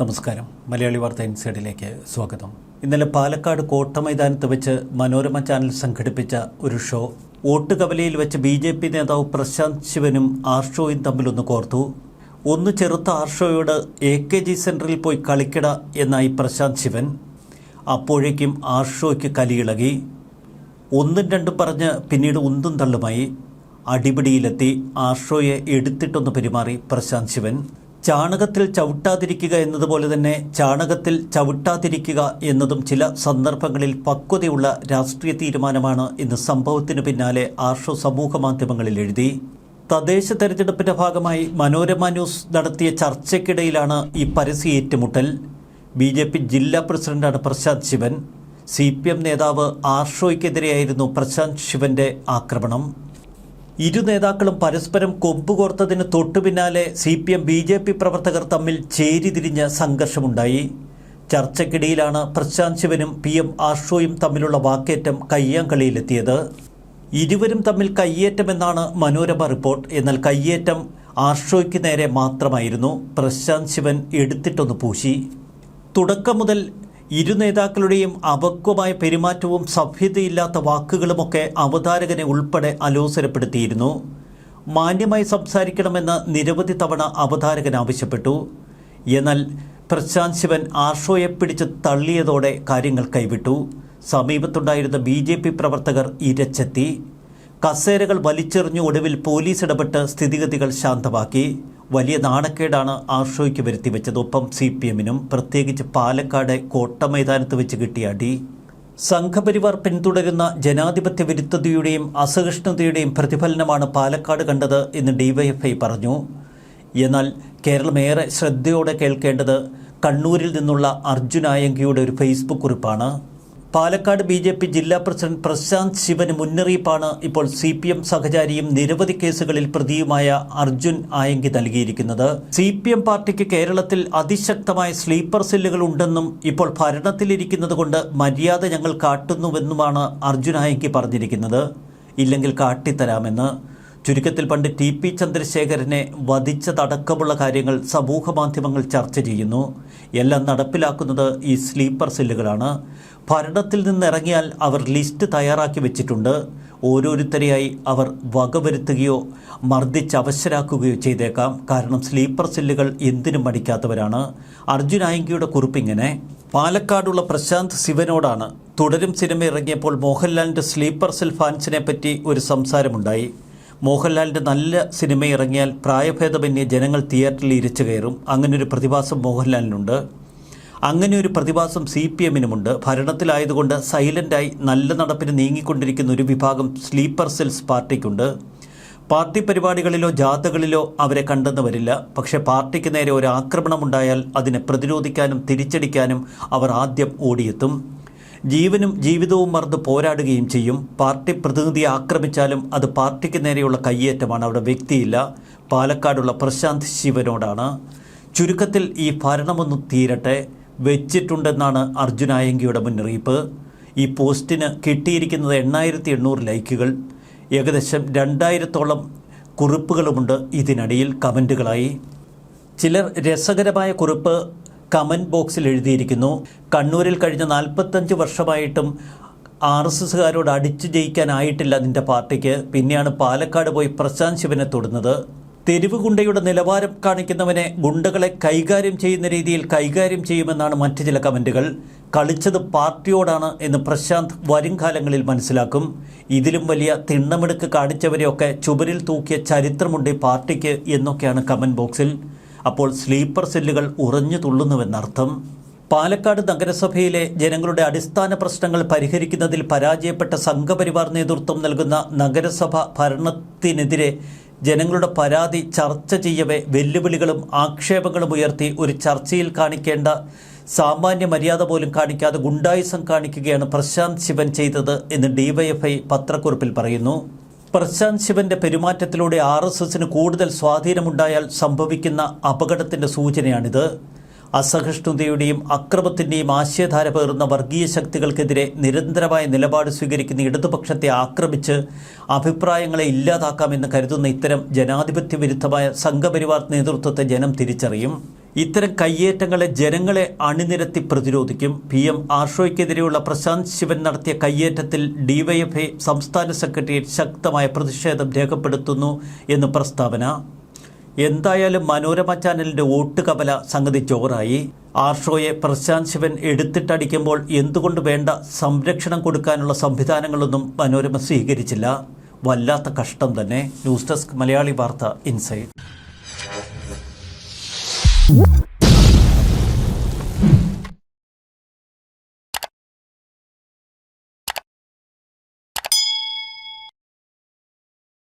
നമസ്കാരം. മലയാളി വാർത്ത ഇൻസൈഡിലേക്ക് സ്വാഗതം. ഇന്നലെ പാലക്കാട് കോട്ട മൈതാനത്ത് വെച്ച് മനോരമ ചാനൽ സംഘടിപ്പിച്ച ഒരു ഷോ വോട്ട് കവലയിൽ വെച്ച് ബി ജെ പി നേതാവ് പ്രശാന്ത് ശിവനും ആർഷോയും തമ്മിലൊന്ന് കോർത്തു. ഒന്ന് ചെറുത്ത ആർഷോയോട് എ കെ ജി സെന്ററിൽ പോയി കളിക്കട എന്നായി പ്രശാന്ത് ശിവൻ. അപ്പോഴേക്കും ആർഷോയ്ക്ക് കലിയിളകി. ഒന്നും രണ്ടും പറഞ്ഞ് പിന്നീട് ഉന്തും തള്ളുമായി. അടിപിടിയിലെത്തി ആർഷോയെ എടുത്തിട്ടൊന്ന് പെരുമാറി പ്രശാന്ത് ശിവൻ. ചാണകത്തിൽ ചവിട്ടാതിരിക്കുക എന്നതുപോലെ തന്നെ ചാണകത്തിൽ ചവിട്ടാതിരിക്കുക എന്നതും ചില സന്ദർഭങ്ങളിൽ പക്വതയുള്ള രാഷ്ട്രീയ തീരുമാനമാണ് ഇന്ന് സംഭവത്തിന് പിന്നാലെ ആർഷോ സമൂഹ മാധ്യമങ്ങളിൽ എഴുതി. തദ്ദേശ തെരഞ്ഞെടുപ്പിന്റെ ഭാഗമായി മനോരമ ന്യൂസ് നടത്തിയ ചർച്ചയ്ക്കിടയിലാണ് ഈ പരസ്യ ഏറ്റുമുട്ടൽ. ബി ജെ പി ജില്ലാ പ്രസിഡന്റാണ് Prashanth Sivan. C P M നേതാവ് ആർഷോയ്ക്കെതിരെയായിരുന്നു പ്രശാന്ത് ശിവന്റെ ആക്രമണം. ഇരു നേതാക്കളും പരസ്പരം കൊമ്പുകോർത്തതിന് തൊട്ടുപിന്നാലെ C P M B J P പ്രവർത്തകർ തമ്മിൽ ചേരിതിരിഞ്ഞ സംഘർഷമുണ്ടായി. ചർച്ചയ്ക്കിടയിലാണ് പ്രശാന്ത് ശിവനും പി എം ആഷോയും തമ്മിലുള്ള വാക്കേറ്റം കയ്യാങ്കളിയിലെത്തിയത്. ഇരുവരും തമ്മിൽ കയ്യേറ്റമെന്നാണ് മനോരമ റിപ്പോർട്ട്. എന്നാൽ കയ്യേറ്റം ആഷോയ്ക്ക് നേരെ മാത്രമായിരുന്നു. പ്രശാന്ത് ശിവൻ എടുത്തിട്ടൊന്ന് പൂശി. തുടക്കം മുതൽ ഇരു നേതാക്കളുടെയും അപക്വമായ പെരുമാറ്റവും സഭ്യതയില്ലാത്ത വാക്കുകളുമൊക്കെ അവതാരകനെ ഉൾപ്പെടെ അലോസരപ്പെടുത്തിയിരുന്നു. മാന്യമായി സംസാരിക്കണമെന്ന് നിരവധി തവണ അവതാരകൻ ആവശ്യപ്പെട്ടു. എന്നാൽ പ്രശാന്ത് ശിവൻ ആർഷോയെ പിടിച്ച് തള്ളിയതോടെ കാര്യങ്ങൾ കൈവിട്ടു. സമീപത്തുണ്ടായിരുന്ന ബി ജെ പി പ്രവർത്തകർ ഇരച്ചെത്തി. കസേരകൾ വലിച്ചെറിഞ്ഞു ഒടുവിൽ പോലീസ് ഇടപെട്ട് സ്ഥിതിഗതികൾ ശാന്തമാക്കി. വലിയ നാണക്കേടാണ് ആർഷോയ്ക്ക് വരുത്തിവെച്ചത് ഒപ്പം സി പി എമ്മിനും പ്രത്യേകിച്ച് പാലക്കാട് കോട്ട മൈതാനത്ത് വെച്ച് കിട്ടിയ അടി. സംഘപരിവാർ പിന്തുടരുന്ന ജനാധിപത്യ വിരുദ്ധതയുടെയും അസഹിഷ്ണുതയുടെയും പ്രതിഫലനമാണ് പാലക്കാട് കണ്ടത് എന്ന് ഡിവൈഎഫ്ഐ പറഞ്ഞു. എന്നാൽ കേരളം ഏറെ ശ്രദ്ധയോടെ കേൾക്കേണ്ടത് കണ്ണൂരിൽ നിന്നുള്ള അർജുനായങ്കിയുടെ ഒരു ഫേസ്ബുക്ക് കുറിപ്പാണ്. പാലക്കാട് ബി ജെ പി ജില്ലാ പ്രസിഡന്റ് പ്രശാന്ത് ശിവന് മുന്നറിയിപ്പാണ് ഇപ്പോൾ സി പി എം സഹചാരിയും നിരവധി കേസുകളിൽ പ്രതിയുമായ അർജുൻ ആയങ്കി നൽകിയിരിക്കുന്നത്. സി പി എം പാർട്ടിക്ക് കേരളത്തിൽ അതിശക്തമായ സ്ലീപ്പർ സെല്ലുകൾ ഉണ്ടെന്നും ഇപ്പോൾ ഭരണത്തിലിരിക്കുന്നത് കൊണ്ട് മര്യാദ ഞങ്ങൾ കാട്ടുന്നുവെന്നുമാണ് അർജുൻ ആയങ്കി പറഞ്ഞിരിക്കുന്നത്. ഇല്ലെങ്കിൽ കാട്ടിത്തരാമെന്ന് ചുരുക്കത്തിൽ പണ്ട് ടി പി ചന്ദ്രശേഖരനെ വധിച്ചതടക്കമുള്ള കാര്യങ്ങൾ സമൂഹ മാധ്യമങ്ങൾ ചർച്ച ചെയ്യുന്നു. എല്ലാം നടപ്പിലാക്കുന്നത് ഈ സ്ലീപ്പർ സെല്ലുകളാണ്. ഭരണത്തിൽ നിന്നിറങ്ങിയാൽ അവർ ലിസ്റ്റ് തയ്യാറാക്കി വെച്ചിട്ടുണ്ട്. ഓരോരുത്തരെയായി അവർ വകവരുത്തുകയോ മർദ്ദിച്ച് അവശരാക്കുകയോ ചെയ്തേക്കാം. കാരണം സ്ലീപ്പർ സെല്ലുകൾ എന്തിനും മടിക്കാത്തവരാണ്. അർജുൻ ആയങ്കിയുടെ കുറിപ്പിങ്ങനെ പാലക്കാടുള്ള പ്രശാന്ത് ശിവനോടാണ്. തുടരും സിനിമ ഇറങ്ങിയപ്പോൾ മോഹൻലാലിന്റെ സ്ലീപ്പർ സെൽ ഫാൻസിനെ പറ്റി ഒരു സംസാരമുണ്ടായി. മോഹൻലാലിന്റെ നല്ല സിനിമ ഇറങ്ങിയാൽ പ്രായഭേദമന്യേ ജനങ്ങൾ തിയേറ്ററിൽ ഇരിച്ചു കയറും. അങ്ങനൊരു പ്രതിഭാസം മോഹൻലാലിനുണ്ട്. അങ്ങനെ ഒരു പ്രതിഭാസം സി പി എമ്മിനുമുണ്ട്. ഭരണത്തിലായതുകൊണ്ട് സൈലന്റായി നല്ല നടപ്പിന് നീങ്ങിക്കൊണ്ടിരിക്കുന്ന ഒരു വിഭാഗം സ്ലീപ്പർ സെൽസ് പാർട്ടിക്കുണ്ട്. പാർട്ടി പരിപാടികളിലോ ജാഥകളിലോ അവരെ കണ്ടെന്ന് വരില്ല. പക്ഷേ പാർട്ടിക്ക് നേരെ ഒരു ആക്രമണമുണ്ടായാൽ അതിനെ പ്രതിരോധിക്കാനും തിരിച്ചടിക്കാനും അവർ ആദ്യം ഓടിയെത്തും. ജീവനും ജീവിതവും മറന്ന് പോരാടുകയും ചെയ്യും. പാർട്ടി പ്രതിനിധിയെ ആക്രമിച്ചാലും അത് പാർട്ടിക്ക് നേരെയുള്ള കയ്യേറ്റമാണ്. അവിടെ വ്യക്തിയില്ല. പാലക്കാടുള്ള പ്രശാന്ത് ശിവനോടാണ്. ചുരുക്കത്തിൽ ഈ ഭരണമൊന്നും തീരട്ടെ. വെച്ചിട്ടുണ്ടെന്നാണ് അർജുനായങ്കിയുടെ മുന്നറിയിപ്പ്. ഈ പോസ്റ്റിന് കിട്ടിയിരിക്കുന്നത് എണ്ണായിരത്തി എണ്ണൂറ് ലൈക്കുകൾ. ഏകദേശം രണ്ടായിരത്തോളം കുറിപ്പുകളുമുണ്ട് ഇതിനടിയിൽ കമന്റുകളായി ചിലർ രസകരമായ കുറിപ്പ് കമന്റ് ബോക്സിൽ എഴുതിയിരിക്കുന്നു കണ്ണൂരിൽ കഴിഞ്ഞ നാൽപ്പത്തഞ്ച് വർഷമായിട്ടും ആർ എസ് എസ്സുകാരോട് അടിച്ചു ജയിക്കാനായിട്ടില്ല നിന്റെ പാർട്ടിക്ക്. പിന്നെയാണ് പാലക്കാട് പോയി പ്രശാന്ത് ശിവനെ തൊടുന്നത്. തെരുവ് ഗുണ്ടയുടെ നിലവാരം കാണിക്കുന്നവനെ ഗുണ്ടകളെ കൈകാര്യം ചെയ്യുന്ന രീതിയിൽ കൈകാര്യം ചെയ്യുമെന്നാണ് മറ്റ് ചില കമന്റുകൾ കളിച്ചത് പാർട്ടിയോടാണ് എന്ന് പ്രശാന്ത് വരും കാലങ്ങളിൽ മനസ്സിലാക്കും. ഇതിലും വലിയ തിണ്ണമെടുക്ക് കാണിച്ചവരെയൊക്കെ ചുവരിൽ തൂക്കിയ ചരിത്രമുണ്ട് പാർട്ടിക്ക് എന്നൊക്കെയാണ് കമന്റ് ബോക്സിൽ. അപ്പോൾ സ്ലീപ്പർ സെല്ലുകൾ ഉറഞ്ഞു തുള്ളുന്നുവെന്നർത്ഥം. പാലക്കാട് നഗരസഭയിലെ ജനങ്ങളുടെ അടിസ്ഥാന പ്രശ്നങ്ങൾ പരിഹരിക്കുന്നതിൽ പരാജയപ്പെട്ട സംഘപരിവാർ നേതൃത്വം നൽകുന്ന നഗരസഭ ഭരണത്തിനെതിരെ ജനങ്ങളുടെ പരാതി ചർച്ച ചെയ്യവേ വെല്ലുവിളികളും ആക്ഷേപങ്ങളും ഉയർത്തി ഒരു ചർച്ചയിൽ കാണിക്കേണ്ട സാമാന്യ മര്യാദ പോലും കാണിക്കാതെ ഗുണ്ടായുസം കാണിക്കുകയാണ് പ്രശാന്ത് ശിവൻ ചെയ്തത് എന്ന് ഡിവൈഎഫ്ഐ പത്രക്കുറിപ്പിൽ പറയുന്നു. പ്രശാന്ത് ശിവന്റെ പെരുമാറ്റത്തിലൂടെ ആർ എസ് എസിന് കൂടുതൽ സ്വാധീനമുണ്ടായാൽ സംഭവിക്കുന്ന അപകടത്തിന്റെ സൂചനയാണിത്. അസഹിഷ്ണുതയുടെയും അക്രമത്തിന്റെയും ആശയധാര പേറുന്ന വർഗീയ ശക്തികൾക്കെതിരെ നിരന്തരമായ നിലപാട് സ്വീകരിക്കുന്ന ഇടതുപക്ഷത്തെ ആക്രമിച്ച് അഭിപ്രായങ്ങളെ ഇല്ലാതാക്കാമെന്ന് കരുതുന്ന ഇത്തരം ജനാധിപത്യ വിരുദ്ധമായ സംഘപരിവാർ നേതൃത്വത്തെ ജനം തിരിച്ചറിയും. ഇത്തരം കയ്യേറ്റങ്ങളെ ജനങ്ങളെ അണിനിരത്തി പ്രതിരോധിക്കും. പി എം ആർഷോയ്ക്കെതിരെയുള്ള പ്രശാന്ത് ശിവൻ നടത്തിയ കയ്യേറ്റത്തിൽ ഡിവൈഎഫ്ഐ സംസ്ഥാന സെക്രട്ടേറിയറ്റ് ശക്തമായ പ്രതിഷേധം രേഖപ്പെടുത്തുന്നു എന്ന് പ്രസ്താവന. എന്തായാലും മനോരമ ചാനലിന്റെ വോട്ട് കപല സംഗതി ചോറായി. ആർഷോയെ പ്രശാന്ത് ശിവൻ എടുത്തിട്ടടിക്കുമ്പോൾ എന്തുകൊണ്ട് വേണ്ട സംരക്ഷണം കൊടുക്കാനുള്ള സംവിധാനങ്ങളൊന്നും മനോരമ സ്വീകരിച്ചില്ല. വല്ലാത്ത കഷ്ടം തന്നെ. ന്യൂസ് ഡെസ്ക് മലയാളി വാർത്ത Música